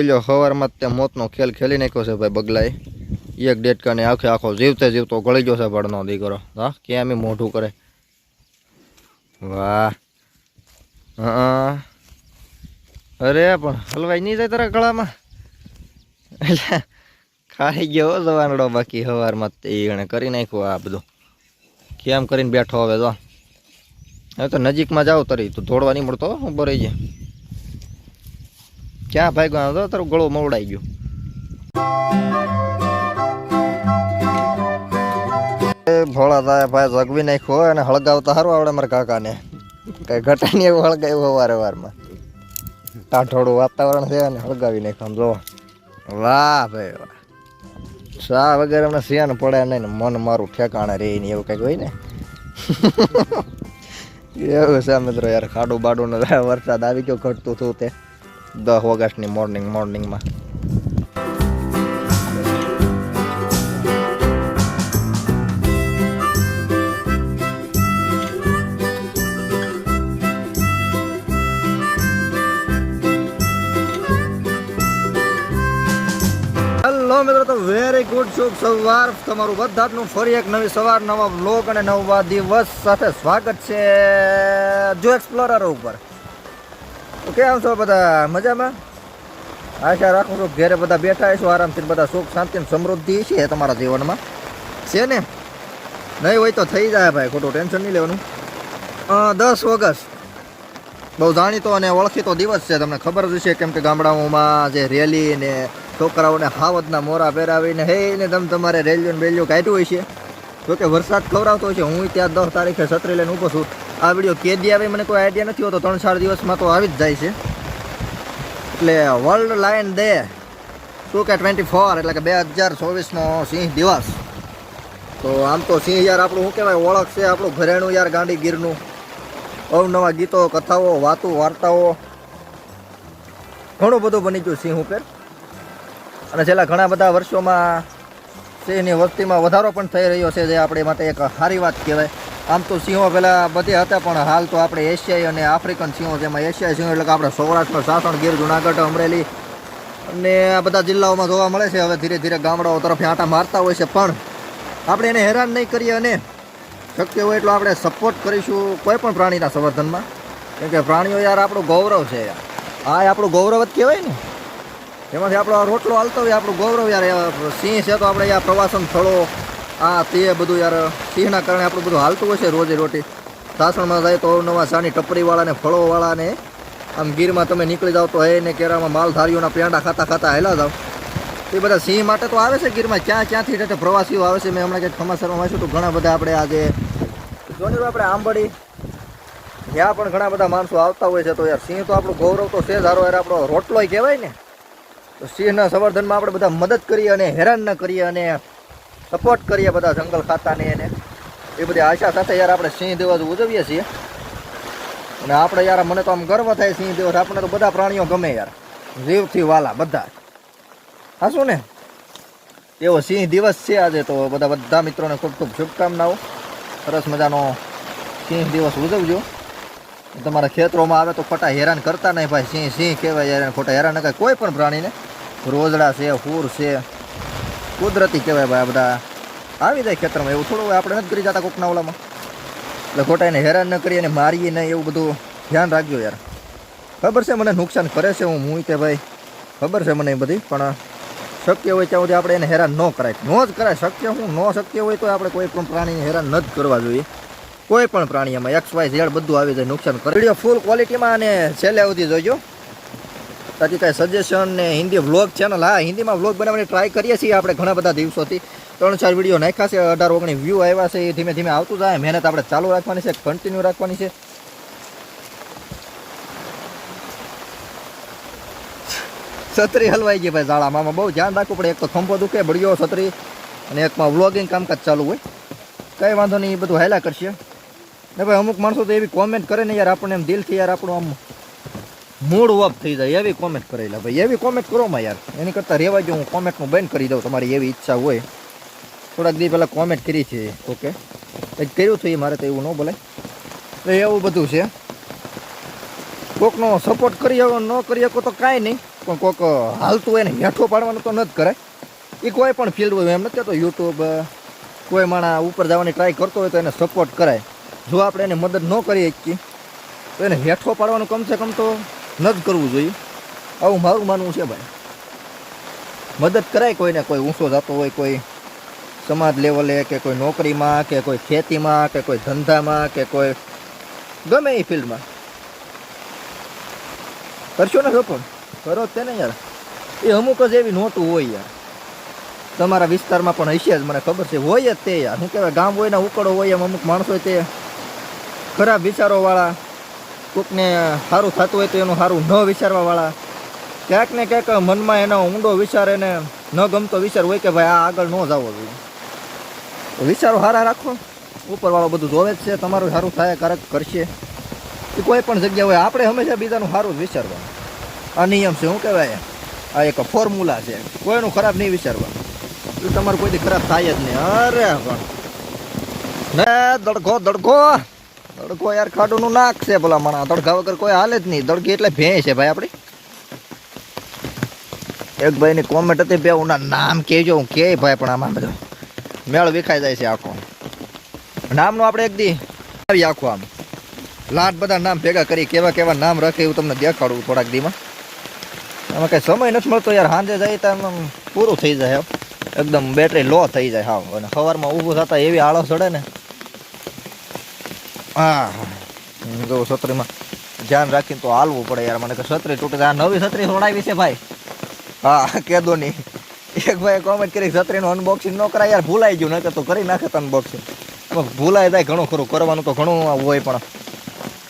પેલો સવારમાં તે મોતનો ખેલ ખેલી નાખ્યો છે ભાઈ બગલાએ. એક ડેટકાને આખે આખો જીવતે જીવતો ગળી ગયો છે ભડનો દીકરો. હા કેમ મોઢું કરે? વાહ. હા. અરે, પણ હલવાઈ નહીં જાય તારા ગળામાં? એટલે ખાઈ ગયો જવાનડો બાકી સવારમાં તે એણે કરી નાખ્યું આ બધું. કેમ કરીને બેઠો હવે તો? હવે તો નજીકમાં જાવ તરી, તો દોડવા નહીં મળતો હું બરાઈ જાય. ક્યાં ભાગ્યો તો? તારું ગળો મવડાઈ ગયો. ભોળા થાય ભાઈ જગવી નાખ્યો અને હળગાવતા સારું આવડે મારા કાકાને. કઈ ઘટાની એવું હળગાવ્યું વારે વારમાં ટાઢોળું વાતાવરણ છે અને હળગાવી નાખ્યું જો વાહ ભાઈ વાહ. શા વગેરે હમણાં સિયાન પડે નહીં ને મન મારું ઠેકાણે રહે નહીં એવું કંઈક હોય ને. એવું છે મિત્રો યાર, ખાડું બાડું ને વરસાદ આવી ગયો, ઘટતું હતું તે. દસ ઓગસ્ટની મોર્નિંગ, મોર્નિંગમાં. હેલો મિત્રો, તો વેરી ગુડ શુભ સવાર તમારું બધાનું ફરી એક નવી સવાર, નવા બ્લોગ અને નવા દિવસ સાથે સ્વાગત છે. જો એક્સપ્લોરર ઉપર. તો કેમ છો બધા? મજામાં? આશા રાખું છું ઘેરે બધા બેઠા છો આરામથી બધા સુખ, શાંતિ સમૃદ્ધિ છે તમારા જીવનમાં. છે ને? નહીં હોય તો થઈ જાય ભાઈ, ખોટું ટેન્શન નહીં લેવાનું. દસ ઓગસ્ટ. બહુ જાણીતો અને ઓળખીતો દિવસ છે, તમને ખબર જ છે કેમ કે ગામડાઓમાં જે રેલી ને છોકરાઓને હાવતના મોરા પહેરાવીને હે ને તમે તમારે રેલિયો ને બેલિયો કાઢ્યું હોય છે. જોકે વરસાદ ખવડાવતો હોય છે, હું ત્યાં દસ તારીખે છત્રી લઈને ઊભો છું. આ વીડિયો કેદી આવે, મને કોઈ આઈડિયા નથી હોતો. ત્રણ ચાર દિવસમાં તો આવી જ જાય છે. એટલે વર્લ્ડ લાયન ડે શું કે ટ્વેન્ટી ફોર એટલે કે બે હજાર ચોવીસનો સિંહ દિવસ. તો આમ તો સિંહ યાર આપણું શું કહેવાય, ઓળખ છે આપણું ઘરેણું યાર ગાંડી ગીરનું અવનવા ગીતો, કથાઓ, વાતો, વાર્તાઓ. ઘણું બધું બની ગયું સિંહ ઉપર. અને છેલ્લા ઘણા બધા વર્ષોમાં સિંહની વસ્તીમાં વધારો પણ થઈ રહ્યો છે, જે આપણે માટે એક સારી વાત કહેવાય. આમ તો સિંહો પહેલાં બધે હતા, પણ હાલ તો આપણે એશિયાઈ અને આફ્રિકન સિંહો જેમાં એશિયાઈ સિંહો એટલે કે આપણે સૌરાષ્ટ્ર, સાસણ, ગીર, જુનાગઢ, અમરેલી અને આ બધા જિલ્લાઓમાં જોવા મળે છે. હવે ધીરે ધીરે ગામડાઓ તરફ આંટા મારતા હોય છે, પણ આપણે એને હેરાન નહીં કરીએ અને શક્ય હોય એટલો આપણે સપોર્ટ કરીશું કોઈ પણ પ્રાણીના સંવર્ધનમાં. કેમ કે પ્રાણીઓ યાર આપણું ગૌરવ છે યાર. આ આપણું ગૌરવ જ કહેવાય ને. એમાંથી આપણો રોટલો હાલતો હોય, આપણું ગૌરવ યાર. સિંહ છે તો આપણે યાર પ્રવાસન સ્થળો આ તે બધું યાર, સિંહના કારણે આપણું બધું હાલતું છે રોજે રોટી. સાસણમાં જાય તો અવનવા સાની ટપરીવાળાને, ફળોવાળાને, આમ ગીરમાં તમે નીકળી જાઓ તો હે ને કેરામાં માલધારીઓના પેંડા ખાતા ખાતા હેલા જાવ એ બધા સિંહ માટે તો આવે છે ગીરમાં, ક્યાં ક્યાંથી એટલે પ્રવાસીઓ આવે છે. મેં હમણાં કંઈક સમાચારમાં વાંચ્યું હતું, ઘણા બધા આપણે આજે જોયું આપણે આંબડી. ત્યાં પણ ઘણા બધા માણસો આવતા હોય છે, તો યાર સિંહ તો આપણું ગૌરવ તો છે ધારો યાર આપણો રોટલોય કહેવાય ને. તો સિંહના સંવર્ધનમાં આપણે બધા મદદ કરીએ અને હેરાન ન કરીએ અને સપોર્ટ કરીએ બધા જંગલ ખાતાને એને. એ બધી આશા સાથે યાર આપણે સિંહ દિવસ ઉજવીએ છીએ. અને આપણે યાર, મને તો આમ ગર્વ થાય સિંહ દિવસ. આપણને તો બધા પ્રાણીઓ ગમે યાર. જીવથી વાલા બધા. હા શું ને? એવો સિંહ દિવસ છે આજે તો. બધા બધા મિત્રોને ખૂબ ખૂબ શુભકામનાઓ. સરસ મજાનો સિંહ દિવસ ઉજવજો. તમારા ખેતરોમાં આવે તો ખોટા હેરાન કરતા નહીં ભાઈ. સિંહ સિંહ કહેવાય યાર. ખોટા હેરાન ન કરે કોઈ પણ પ્રાણીને. રોજડા છે ફૂર છે કુદરતી કહેવાય ભાઈ આ બધા. આવી જાય ખેતરમાં એવું થોડું આપણે નથી કરી જતા કોકના ઓલામાં એટલે ખોટા એને હેરાન ન કરીએ અને મારીએ નહીં એવું બધું. ધ્યાન રાખજો યાર. ખબર છે મને નુકસાન કરે છે હું હું કે ભાઈ. ખબર છે મને એ બધી, પણ શક્ય હોય ત્યાં સુધી આપણે એને હેરાન ન કરાય. ન જ કરાય, શક્ય હું, ન શક્ય હોય તો આપણે કોઈ પણ પ્રાણીને હેરાન ન જ કરવા જોઈએ. કોઈ પણ પ્રાણી એમાં એક્સ વાય ઝેડ બધું આવી જાય, નુકસાન કરે. ફૂલ ક્વોલિટીમાં અને છેલ્લે સુધી જોજો તાકી કાંઈ સજેશન ને હિન્દી વ્લોગ ચેનલ હા, હિન્દીમાં વ્લોગ બનાવવાની ટ્રાય કરીએ છીએ આપણે ઘણા બધા દિવસોથી. ત્રણ ચાર વીડિયો નાખ્યા છે, અઢાર ઓગણીસ વ્યૂ આવ્યા છે, એ ધીમે ધીમે આવતું જાય, મહેનત આપણે ચાલુ રાખવાની છે કન્ટિન્યુ રાખવાની છે. છત્રી હલવાઈ ગઈ ભાઈ ઝાડામાં બહુ ધ્યાન રાખવું પડે, એક તો ખંભો દુખે, બળ્યો છત્રી, અને એકમાં વ્લોગિંગ કામકાજ ચાલુ હોય. કંઈ વાંધો નહીં, એ બધું હાયલા કરશે. ને ભાઈ અમુક માણસો તો એવી કોમેન્ટ કરે ને, યાર આપણને એમ દિલથી, યાર આપણું આમ મૂડ ઓફ થઈ જાય, એવી કોમેન્ટ કરેલા ભાઈ, એવી કોમેન્ટ કરો માં યાર. એની કરતાં રહેવા જો હું કોમેન્ટનું બંધ કરી દઉં, તમારી એવી ઈચ્છા હોય. થોડાક દી પહેલાં કોમેન્ટ કરી છે, ઓકે. કંઈક કર્યું હતું એ મારે તો એવું ન બોલાય. તો એવું બધું છે. કોકનો સપોર્ટ કરી શકો, ન કરી શકો તો કાંઈ નહીં, પણ કોક હાલતું હોય ને, હેઠો પાડવાનું તો નથી કરાય. એ કોઈ પણ ફિલ્ડ હોય, એમ નથી કહેતો યુટ્યુબ કોઈ માણસ ઉપર જવાની ટ્રાય કરતો હોય તો એને સપોર્ટ કરાય. જો આપણે એને મદદ ન કરી શકીએ, તો એને હેઠો પાડવાનું કમસે કમ તો ન જ કરવું જોઈએ. આવું મારું માનવું છે ભાઈ. મદદ કરાય કોઈને કોઈ, ઊંચો જતો હોય કોઈ, સમાજ લેવલે કે કોઈ નોકરીમાં કે કોઈ ખેતીમાં કે કોઈ ધંધામાં કે કોઈ, ગમે એ ફિલ્ડમાં. કરશો ને સપોર્ટ કરો જ તેને યાર. એ અમુક જ એવી નોટું હોય યાર. તમારા વિસ્તારમાં પણ હશે જ, મને ખબર છે. હોય જ તે યાર. શું કહેવાય, ગામ હોય ને ઉકળો હોય એમ અમુક માણસો તે ખરાબ વિચારોવાળા કોકને સારું થતું હોય તો એનું સારું ન વિચારવાવાળા. ક્યાંક ને ક્યાંક મનમાં એનો ઊંડો વિચાર એને ન ગમતો વિચાર હોય કે ભાઈ આ આગળ ન જવો જોઈએ વિચારો સારા રાખો. ઉપરવાળો બધું જોવે જ છે, તમારું સારું થાય, કારક કરશે. એ કોઈ પણ જગ્યા હોય, આપણે હંમેશા બીજાનું સારું જ વિચારવાનું. આ નિયમ છે, શું કહેવાય? આ એક ફોર્મ્યુલા છે. કોઈનું ખરાબ નહીં વિચારવાનું. એ તમારું કોઈથી ખરાબ થાય જ નહીં. અરે પણ ને દડઘો દડઘો દડઘો યાર ખાડુનું છે ભલા મણા તડકા વગર કોઈ હાલે જ નહીં. દડઘી એટલે ભેં છે ભાઈ આપણી. એક ભાઈની કોમેન્ટ હતી બે, ઉના નામ કહેજો, હું કે ભાઈ પણ આમાં બધું. મેળ વિખાઈ જાય છે આખો. નામનું આપણે એક દી આવી આખું આમ. લાટ બધા નામ ભેગા કરી, કેવા કેવા નામ રાખે એવું તમને દેખાડું થોડાક દીમાં. આમાં કઈ સમય નથી મળતો યાર સાંજે જાય તો આમ પૂરું થઈ જાય. એકદમ બેટરી લો થઈ જાય, હાવ. અને સવારમાં ઊભું થતા એવી આળસ ચડે ને. હા. જો છત્રીમાં ધ્યાન રાખીને તો હાલવું પડે યાર. મને કે છત્રી તૂટે આ નવી છત્રી છોડાવી છે ભાઈ. હા, કેદો નહીં એક ભાઈ કોમેન્ટ કરી, છત્રીનું અનબોક્સિંગ ન કરાય યાર. ભૂલાઈ ગયું. નકર તો કરી નાખે અનબોક્સિંગ ભૂલાઈ જાય ઘણું ખરું. કરવાનું તો ઘણું હોય પણ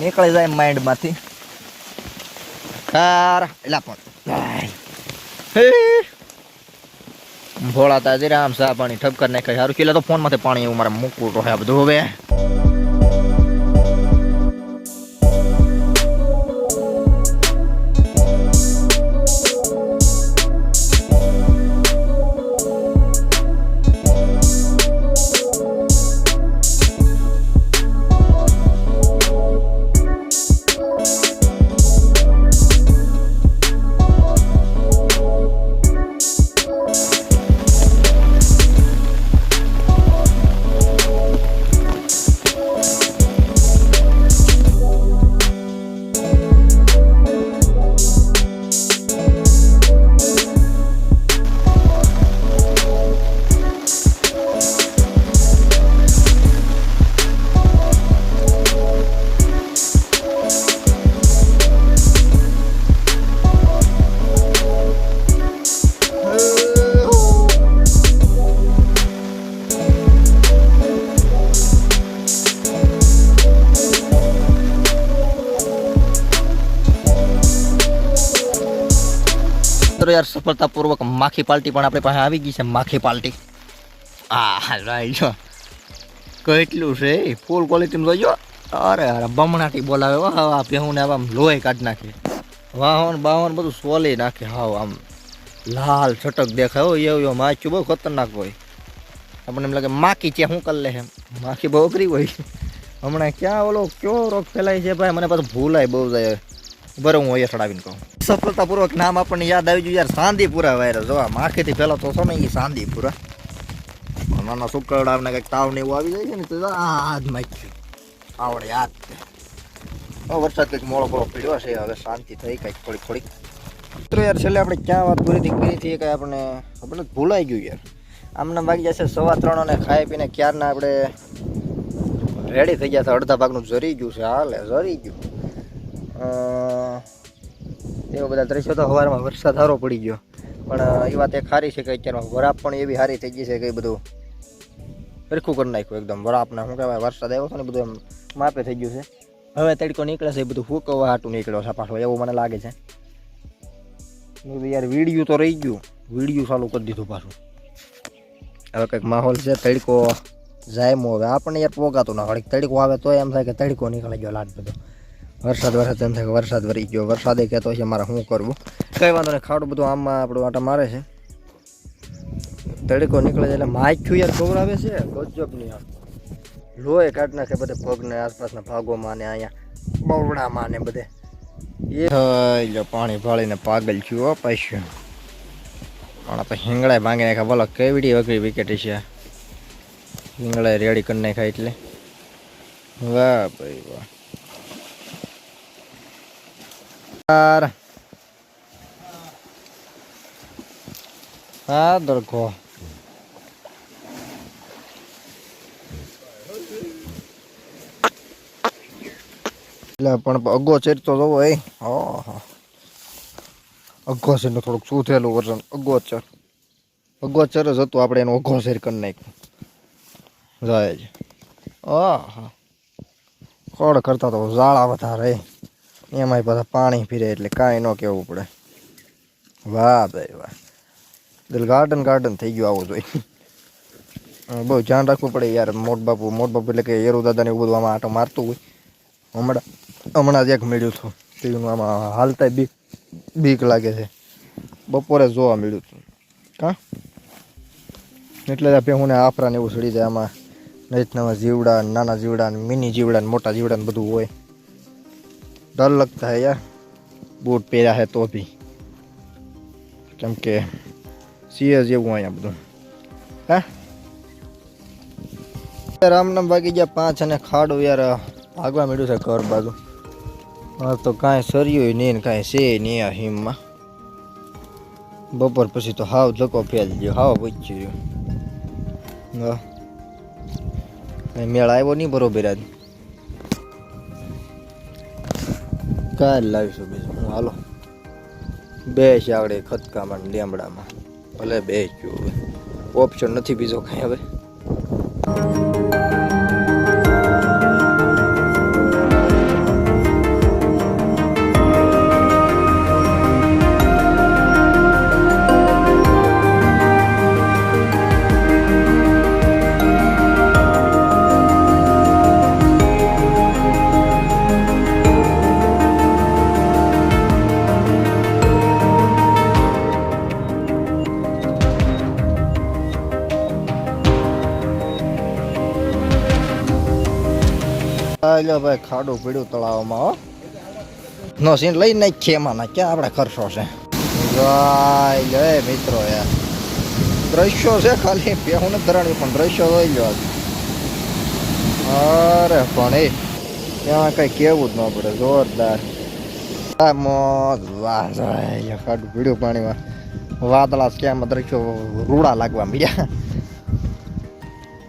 નીકળી જાય માઇન્ડમાંથી ખાર એલા પણ ભોળાતા ભોળા તાજી આમ સા પાણી ઠપકર નાખે. સારું કિલો તો ફોનમાંથી પાણી મારે મૂકવું તો હે બધું હવે. મિત્રો યાર સફળતાપૂર્વક માખી પાલટી પણ આપણી પાસે આવી ગઈ છે, માખી પાલટી. આ રાઈટ જો, કેટલું છે ફૂલ ક્વોલિટીનું જોજો અરે અરે, બમણાથી બોલાવે. વાહ વાહ ભેહું ને આમ લોહી કાઢી નાખે. વાહન બાવન બધું સોલી નાખે. હાવ, આમ લાલ છટક દેખાય. હો એવું એવું માચું બહુ ખતરનાક હોય. આપણને એમ લાગે, માખી છે શું કરી લે એમ. માખી બહુ અઘરી હોય. હમણાં ક્યાં ઓલો કયો રોગ ફેલાય છે ભાઈ? મને પાછું ભૂલાય બહુ જાય. બરાબર હું અહીંયા ચડાવીને કહું. સફળતાપૂર્વક નામ આપણને યાદ આવી ગયું. યાર, સાંદીપુરા વાયરસ. જો માખીથી પહેલાં તો છો ને એ સાંદીપુરા નાના સુકરડાને કંઈક તાવ ને એવું આવી જાય છે ને, તો આ જ માખ્યું. આવડે યાદ છે વરસાદ કંઈક મોળો મોળો પીડ્યો છે હવે શાંતિ થઈ કંઈક થોડીક થોડીક. મિત્રો યાર, છેલ્લે આપણે ક્યાં વાત કરી હતી કરી હતી કંઈ આપણે આપણે ભૂલાઈ ગયું યાર. આમને વાગી જશે સવા ત્રણ અને ખાઈ પીને ક્યારના આપણે રેડી થઈ ગયા હતા. અડધા ભાગનું જરી ગયું છે, હાલે જરી ગયું. એવા બધા દ્રશ્યો તો સવારમાં વરસાદ સારો પડી ગયો. પણ એ વાત એક સારી છે કે અત્યારમાં વરાપ પણ એવી સારી થઈ ગઈ છે કે બધું સરખું કરી નાખ્યું એકદમ. વરાપને, શું કહેવાય, વરસાદ આવ્યો છે ને બધું એમ માપે થઈ ગયું છે. હવે તડકો નીકળે છે, એ બધું ફૂકવા હાટું નીકળ્યો છે પાછો, એવું મને લાગે છે. યાર, વિડીયું તો રહી ગયું. વિડીયું ચાલુ કરી દીધું પાછું. હવે કંઈક માહોલ છે, તડકો જાયમો હવે આપણને યાર પોગાતું ના વળી તડકો આવે તો એમ થાય કે તડકો નીકળી ગયો લાટ બધો. વરસાદ વરસાદ એમ થાય કે વરસાદ વરી ગયો. વરસાદે કહેતો છે, મારે શું કરવું? કંઈ વાંધો નહીં, ખાડું બધું આમાં આપણું આટા મારે છે. તડકો નીકળે છે એટલે માખ્યું યાર ખવડાવે છે. ગજબ નહીં આમ. લોહી કાઢ નાખે બધે પગને આસપાસના ભાગોમાં ને અહીંયા, બવડામાં ને બધે. એ પાણી ભાળીને પાગલ છું હો પૈસું પણ તો હિંગળાય ભાંગી નાખ્યા. બોલો, કેવડી વગડી વિકેટ છે? હિંગળાય રેડી કરી નાખ્યા એટલે. વાહ ભાઈ વાહ. હા દરખો એટલે પણ અગો ચેરતો જવો, એ. અગો છે થોડુંક શું થયેલું વર્ઝન અગોચર અગોચર જ હતું, આપણે એનું શેર કરી નાખ્યું. જાય જ હા ખોડ કરતા તો ઝાડા વધારે. એમાંય પાછા પાણી ફીરે એટલે કાંઈ ન કહેવું પડે. વાહ ભાઈ વાહ. એટલે ગાર્ડન ગાર્ડન થઈ ગયું આવું જોઈએ બહુ ધ્યાન રાખવું પડે યાર મોટ બાપુ મોટ બાપુ એટલે કે યેરુ એવું બધું આમાં આટો મારતું હોય. હમણાં હમણાં જ એક મળ્યું હતું. તેનું આમાં હાલતા બીક બીક લાગે છે. બપોરે જોવા મળ્યું હતું. હા એટલે જ આફરાને એવું સડી જાય આમાં. નવા જીવડા, નાના જીવડા, મિની જીવડા મોટા જીવડા બધું હોય. ડર લગતા હે યાર બૂટ પહેર્યા હે તો ભી કેમ કે સીએ જેવું અહીંયા બધું હા રામનામ વાગી ગયા પાંચ અને ખાડો યાર ભાગવા મળ્યું છે ઘર બાજુ હા તો કાંઈ સર્યું નહીં ને કાંઈ છે નહીં આ હિમમાં બપોર પછી તો હાવ ધક્કો ફેલ ગયો હાવ પૂછ્યું હા કાંઈ મેળ આવ્યો નહીં બરોબર આજ કાલ લાવીશું બીજું. હું હાલો. બે છે આવડે ખતકામાં લેમડામાં ભલે બે જ ઓપ્શન નથી બીજો કાંઈ હવે. હાલો ભાઈ, ખાડું પીડ્યું તળાવમાં નો સીન લઈ નાખીએ એમાં ના, ક્યાં આપણે ખર્ચો છે? મિત્રો યાર દ્રશ્યો છે ખાલી પેહું નથી ધરાણ્યું પણ દ્રશ્યો જોઈ લો અરે પણ એ, ત્યાં કઈ કેવું જ ન પડે, જોરદાર. ખાડું પીડ્યું પાણીમાં. વાદળા ક્યાં દ્રશ્યો રૂડા લાગવા મળ્યા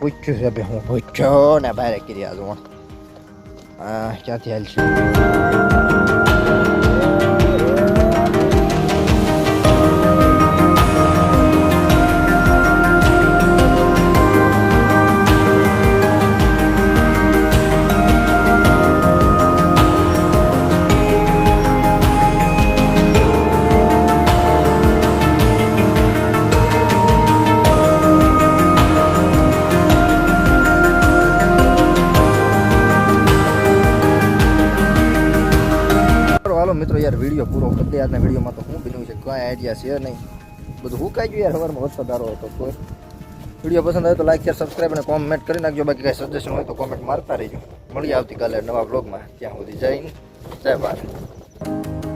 પૂછ્યું છે ભાઈ હું પૂછ્યો ને બારે કર્યા જોવા ક્યાંથી હાલશું કરી દે આજના વિડીયોમાં તો શું બન્યું છે. કાંઈ આઈડિયા છે નહીં. બધું હું કાંઈ ગયું યાર સવારમાં વરસાદ સારો હતો. કોઈ વીડિયો પસંદ આવે તો લાઈક શેર સબસ્ક્રાઈબ અને કોમેન્ટ કરી નાખજો. બાકી કાંઈ સજેશન હોય તો કોમેન્ટ મારતા રહેજો. મળીએ આવતીકાલે નવા બ્લોગમાં ત્યાં સુધી જઈને જય ભારત.